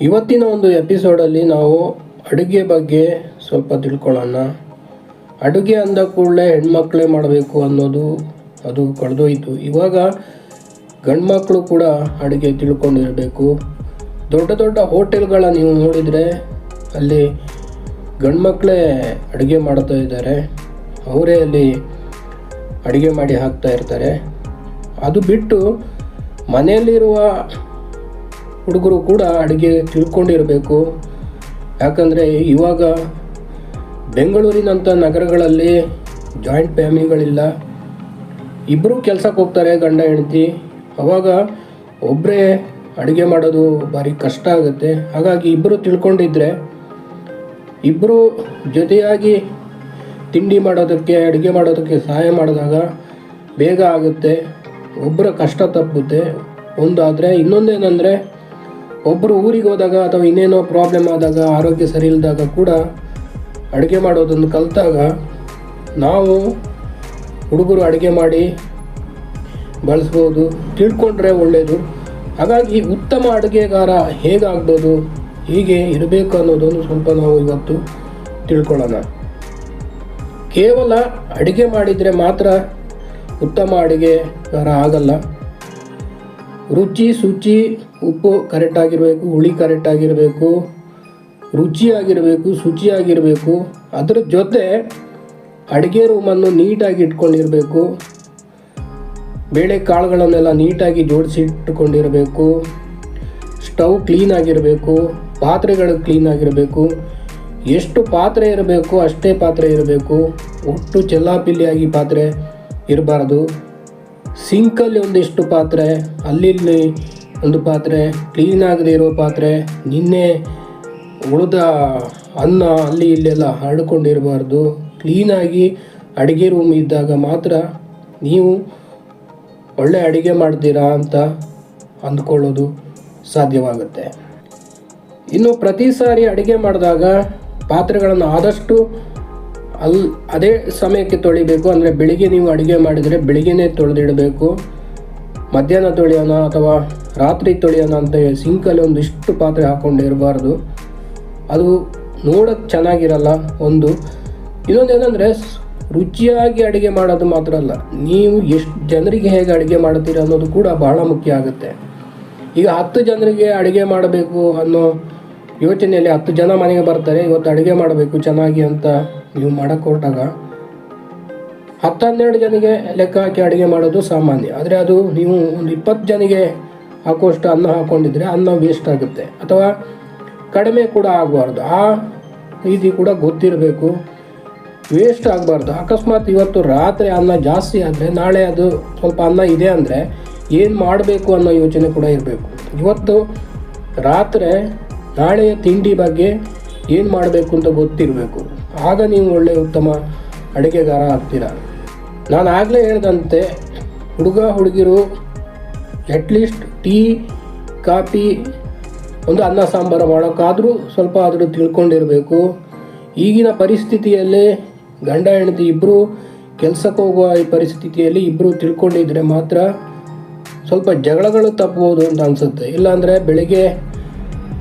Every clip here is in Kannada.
ಇವತ್ತಿನ ಒಂದು ಎಪಿಸೋಡಲ್ಲಿ ನಾವು ಅಡುಗೆ ಬಗ್ಗೆ ಸ್ವಲ್ಪ ತಿಳ್ಕೊಳ್ಳೋಣ. ಅಡುಗೆ ಅಂದ ಕೂಡಲೇ ಹೆಣ್ಮಕ್ಳೇ ಮಾಡಬೇಕು ಅನ್ನೋದು ಅದು ಕಳೆದೋಯಿತು. ಇವಾಗ ಗಂಡ್ಮಕ್ಳು ಕೂಡ ಅಡುಗೆ ತಿಳ್ಕೊಂಡಿರಬೇಕು. ದೊಡ್ಡ ದೊಡ್ಡ ಹೋಟೆಲ್ಗಳ ನೀವು ನೋಡಿದರೆ ಅಲ್ಲಿ ಗಂಡ್ಮಕ್ಳೇ ಅಡುಗೆ ಮಾಡ್ತಾ ಇದ್ದಾರೆ. ಅವರೇ ಅಲ್ಲಿ ಅಡುಗೆ ಮಾಡಿ ಹಾಕ್ತಾ ಇರ್ತಾರೆ. ಅದು ಬಿಟ್ಟು ಮನೆಯಲ್ಲಿರುವ ಹುಡುಗರು ಕೂಡ ಅಡುಗೆ ತಿಳ್ಕೊಂಡಿರಬೇಕು. ಯಾಕಂದರೆ ಇವಾಗ ಬೆಂಗಳೂರಿನಂಥ ನಗರಗಳಲ್ಲಿ ಜಾಯಿಂಟ್ ಫ್ಯಾಮಿಲಿಗಳಿಲ್ಲ. ಇಬ್ಬರು ಕೆಲಸಕ್ಕೆ ಹೋಗ್ತಾರೆ ಗಂಡ ಹೆಂಡತಿ. ಅವಾಗ ಒಬ್ಬರೇ ಅಡುಗೆ ಮಾಡೋದು ಭಾರಿ ಕಷ್ಟ ಆಗುತ್ತೆ. ಹಾಗಾಗಿ ಇಬ್ಬರು ತಿಳ್ಕೊಂಡಿದ್ರೆ ಇಬ್ಬರು ಜೊತೆಯಾಗಿ ತಿಂಡಿ ಮಾಡೋದಕ್ಕೆ, ಅಡುಗೆ ಮಾಡೋದಕ್ಕೆ ಸಹಾಯ ಮಾಡಿದಾಗ ಬೇಗ ಆಗುತ್ತೆ. ಒಬ್ಬರ ಕಷ್ಟ ತಪ್ಪುತ್ತೆ. ಒಂದಾದರೆ ಇನ್ನೊಂದೇನೆಂದರೆ ಒಬ್ಬರು ಊರಿಗೆ ಹೋದಾಗ ಅಥವಾ ಇನ್ನೇನೋ ಪ್ರಾಬ್ಲಮ್ ಆದಾಗ, ಆರೋಗ್ಯ ಸರಿ ಇಲ್ಲದಾಗ ಕೂಡ ಅಡುಗೆ ಮಾಡೋದನ್ನು ಕಲಿತಾಗ ನಾವು ಹುಡುಗರು ಅಡುಗೆ ಮಾಡಿ ಬಳಸ್ಬೋದು, ತಿಳ್ಕೊಂಡ್ರೆ ಒಳ್ಳೆಯದು ಹಾಗಾಗಿ ಉತ್ತಮ ಅಡುಗೆಗಾರ ಹೇಗಾಗ್ಬೋದು ಹೀಗೆ ಇರಬೇಕು ಅನ್ನೋದನ್ನು ಸ್ವಲ್ಪ ನಾವು ಇವತ್ತು ತಿಳ್ಕೊಳ್ಳೋಣ. ಕೇವಲ ಅಡುಗೆ ಮಾಡಿದರೆ ಮಾತ್ರ ಉತ್ತಮ ಅಡುಗೆಗಾರ ಆಗಲ್ಲ. ರುಚಿ, ಶುಚಿ, ಉಪ್ಪು ಕರೆಕ್ಟಾಗಿರಬೇಕು ಹುಳಿ ಕರೆಕ್ಟಾಗಿರಬೇಕು ರುಚಿಯಾಗಿರಬೇಕು ಶುಚಿಯಾಗಿರಬೇಕು ಅದರ ಜೊತೆ ಅಡುಗೆ ರೂಮನ್ನು ನೀಟಾಗಿ ಇಟ್ಕೊಂಡಿರಬೇಕು. ಬೇಳೆ ಕಾಳುಗಳನ್ನೆಲ್ಲ ನೀಟಾಗಿ ಜೋಡಿಸಿ ಇಟ್ಟುಕೊಂಡಿರಬೇಕು. ಸ್ಟವ್ ಕ್ಲೀನಾಗಿರಬೇಕು ಪಾತ್ರೆಗಳು ಕ್ಲೀನಾಗಿರಬೇಕು ಎಷ್ಟು ಪಾತ್ರೆ ಇರಬೇಕು ಅಷ್ಟೇ ಪಾತ್ರೆ ಇರಬೇಕು. ಒಟ್ಟು ಚೆಲ್ಲಾಪಿಲ್ಲಿಯಾಗಿ ಪಾತ್ರೆ ಇರಬಾರ್ದು. ಸಿಂಕಲ್ಲಿ ಒಂದಿಷ್ಟು ಪಾತ್ರೆ ಅಲ್ಲಿ ಒಂದು ಪಾತ್ರೆ ಕ್ಲೀನ್ ಆಗದೆ ಇರೋ ಪಾತ್ರೆ, ನಿನ್ನೆ ಉಳಿದ ಅನ್ನ ಅಲ್ಲಿ ಇಲ್ಲೆಲ್ಲ ಹರಡ್ಕೊಂಡಿರಬಾರ್ದು. ಕ್ಲೀನಾಗಿ ಅಡುಗೆ ರೂಮ್ ಇದ್ದಾಗ ಮಾತ್ರ ನೀವು ಒಳ್ಳೆ ಅಡುಗೆ ಮಾಡ್ತೀರಾ ಅಂತ ಅಂದ್ಕೊಳ್ಳೋದು ಸಾಧ್ಯವಾಗುತ್ತೆ. ಇನ್ನು ಪ್ರತಿ ಸಾರಿ ಅಡುಗೆ ಮಾಡಿದಾಗ ಪಾತ್ರೆಗಳನ್ನು ಆದಷ್ಟು ಅಲ್ಲಿ ಅದೇ ಸಮಯಕ್ಕೆ ತೊಳಿಬೇಕು, ಅಂದರೆ ಬೆಳಿಗ್ಗೆ ನೀವು ಅಡುಗೆ ಮಾಡಿದರೆ ಬೆಳಿಗ್ಗೆನೇ ತೊಳೆದಿಡಬೇಕು. ಮಧ್ಯಾಹ್ನ ತೊಳೆಯೋಣ ಅಥವಾ ರಾತ್ರಿ ತೊಳೆಯೋಣ ಅಂತ ಹೇಳಿ ಸಿಂಕಲ್ಲಿ ಒಂದಿಷ್ಟು ಪಾತ್ರೆ ಹಾಕ್ಕೊಂಡಿರಬಾರ್ದು ಅದು ನೋಡೋಕ್ಕೆ ಚೆನ್ನಾಗಿರಲ್ಲ ಒಂದು. ಇನ್ನೊಂದೇನೆಂದರೆ ರುಚಿಯಾಗಿ ಅಡುಗೆ ಮಾಡೋದು ಮಾತ್ರ ಅಲ್ಲ, ನೀವು ಎಷ್ಟು ಜನರಿಗೆ ಹೇಗೆ ಅಡುಗೆ ಮಾಡ್ತೀರ ಅನ್ನೋದು ಕೂಡ ಬಹಳ ಮುಖ್ಯ ಆಗುತ್ತೆ. ಈಗ ಹತ್ತು ಜನರಿಗೆ ಅಡುಗೆ ಮಾಡಬೇಕು ಅನ್ನೋ ಯೋಚನೆಯಲ್ಲಿ ಹತ್ತು ಜನ ಮನೆಗೆ ಬರ್ತಾರೆ, ಇವತ್ತು ಅಡುಗೆ ಮಾಡಬೇಕು, ಚೆನ್ನಾಗಿ ಅಂತ ನೀವು ಮಾಡಕ್ಕೆ ಹೊರಟಾಗ ಹತ್ತು ಹನ್ನೆರಡು ಜನಿಗೆ ಲೆಕ್ಕ ಹಾಕಿ ಅಡುಗೆ ಮಾಡೋದು ಸಾಮಾನ್ಯ. ಆದರೆ ಅದು ನೀವು ಒಂದು ಇಪ್ಪತ್ತು ಜನಿಗೆ ಹಾಕುವಷ್ಟು ಅನ್ನ ಹಾಕ್ಕೊಂಡಿದ್ರೆ ಅನ್ನ ವೇಸ್ಟ್ ಆಗುತ್ತೆ. ಅಥವಾ ಕಡಿಮೆ ಕೂಡ ಆಗಬಾರ್ದು. ಆ ರೀತಿ ಕೂಡ ಗೊತ್ತಿರಬೇಕು. ವೇಸ್ಟ್ ಆಗಬಾರ್ದು. ಅಕಸ್ಮಾತ್ ಇವತ್ತು ರಾತ್ರಿ ಅನ್ನ ಜಾಸ್ತಿ ಆದರೆ ನಾಳೆ ಅದು ಸ್ವಲ್ಪ ಅನ್ನ ಇದೆ ಅಂದರೆ ಏನು ಮಾಡಬೇಕು ಅನ್ನೋ ಯೋಚನೆ ಕೂಡ ಇರಬೇಕು. ಇವತ್ತು ರಾತ್ರಿ ನಾಳೆಯ ತಿಂಡಿ ಬಗ್ಗೆ ಏನು ಮಾಡಬೇಕು ಅಂತ ಗೊತ್ತಿರಬೇಕು. ಆಗ ನೀವು ಒಳ್ಳೆಯ ಉತ್ತಮ ಅಡುಗೆಗಾರ ಆಗ್ತೀರ. ನಾನು ಆಗಲೇ ಹೇಳ್ದಂತೆ, ಹುಡುಗ, ಹುಡುಗಿರು ಅಟ್ಲೀಸ್ಟ್ ಟೀ, ಕಾಫಿ, ಒಂದು ಅನ್ನ, ಸಾಂಬಾರು ಮಾಡೋಕ್ಕಾದರೂ ಸ್ವಲ್ಪ ಆದರೂ ತಿಳ್ಕೊಂಡಿರಬೇಕು. ಈಗಿನ ಪರಿಸ್ಥಿತಿಯಲ್ಲಿ ಗಂಡ, ಹೆಂಡತಿ ಇಬ್ಬರು ಕೆಲಸಕ್ಕೆ ಹೋಗುವ ಈ ಪರಿಸ್ಥಿತಿಯಲ್ಲಿ ಇಬ್ಬರು ತಿಳ್ಕೊಂಡಿದ್ರೆ ಮಾತ್ರ ಸ್ವಲ್ಪ ಜಗಳಗಳು ತಪ್ಪಬಹುದು ಅಂತ ಅನಿಸುತ್ತೆ. ಇಲ್ಲಾಂದರೆ ಬೆಳಿಗ್ಗೆ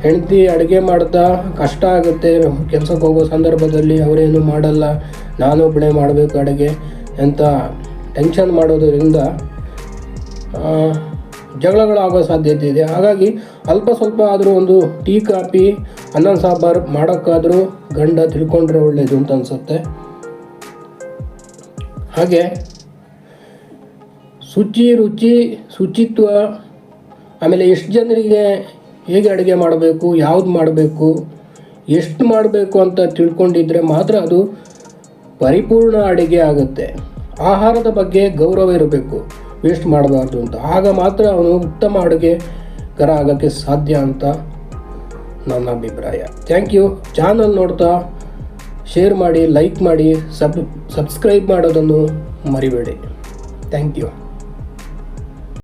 ಹೆಂಡತಿ ಅಡುಗೆ ಮಾಡ್ತಾ ಕಷ್ಟ ಆಗುತ್ತೆ, ಕೆಲಸಕ್ಕೆ ಹೋಗೋ ಸಂದರ್ಭದಲ್ಲಿ ಅವರೇನು ಮಾಡಲ್ಲ ನಾನೊಬ್ಬಳೇ ಮಾಡಬೇಕು ಅಡುಗೆ ಅಂತ ಟೆನ್ಷನ್ ಮಾಡೋದರಿಂದ ಜಗಳಗಳು ಜಗಳಗಳಾಗೋ ಸಾಧ್ಯತೆ ಇದೆ. ಹಾಗಾಗಿ ಅಲ್ಪ ಸ್ವಲ್ಪ ಆದರೂ ಒಂದು ಟೀ, ಕಾಫಿ, ಅನ್ನ, ಸಾಂಬಾರು ಮಾಡೋಕ್ಕಾದರೂ ಗಂಡ ತಿಳ್ಕೊಂಡ್ರೆ ಒಳ್ಳೆಯದು ಅಂತ ಅನಿಸುತ್ತೆ. ಹಾಗೆ ಶುಚಿ ರುಚಿ, ಶುಚಿತ್ವ, ಆಮೇಲೆ ಎಷ್ಟು ಜನರಿಗೆ ಹೇಗೆ ಅಡುಗೆ ಮಾಡಬೇಕು, ಯಾವ್ದು ಮಾಡಬೇಕು, ಎಷ್ಟು ಮಾಡಬೇಕು ಅಂತ ತಿಳ್ಕೊಂಡಿದ್ರೆ ಮಾತ್ರ ಅದು ಪರಿಪೂರ್ಣ ಅಡುಗೆ ಆಗುತ್ತೆ. ಆಹಾರದ ಬಗ್ಗೆ ಗೌರವ ಇರಬೇಕು. ವೇಸ್ಟ್ ಮಾಡಬಾರ್ದು ಅಂತ. ಆಗ ಮಾತ್ರ ಅವನು ಉತ್ತಮ ಅಡುಗೆಗಾರ ಆಗೋಕ್ಕೆ ಸಾಧ್ಯ ಅಂತ ನನ್ನ ಅಭಿಪ್ರಾಯ. Thank you. ಚಾನಲ್ ನೋಡ್ತಾ ಶೇರ್ ಮಾಡಿ, ಲೈಕ್ ಮಾಡಿ, ಸಬ್, ಸಬ್ಸ್ಕ್ರೈಬ್ ಮಾಡೋದನ್ನು ಮರಿಬೇಡಿ. Thank you.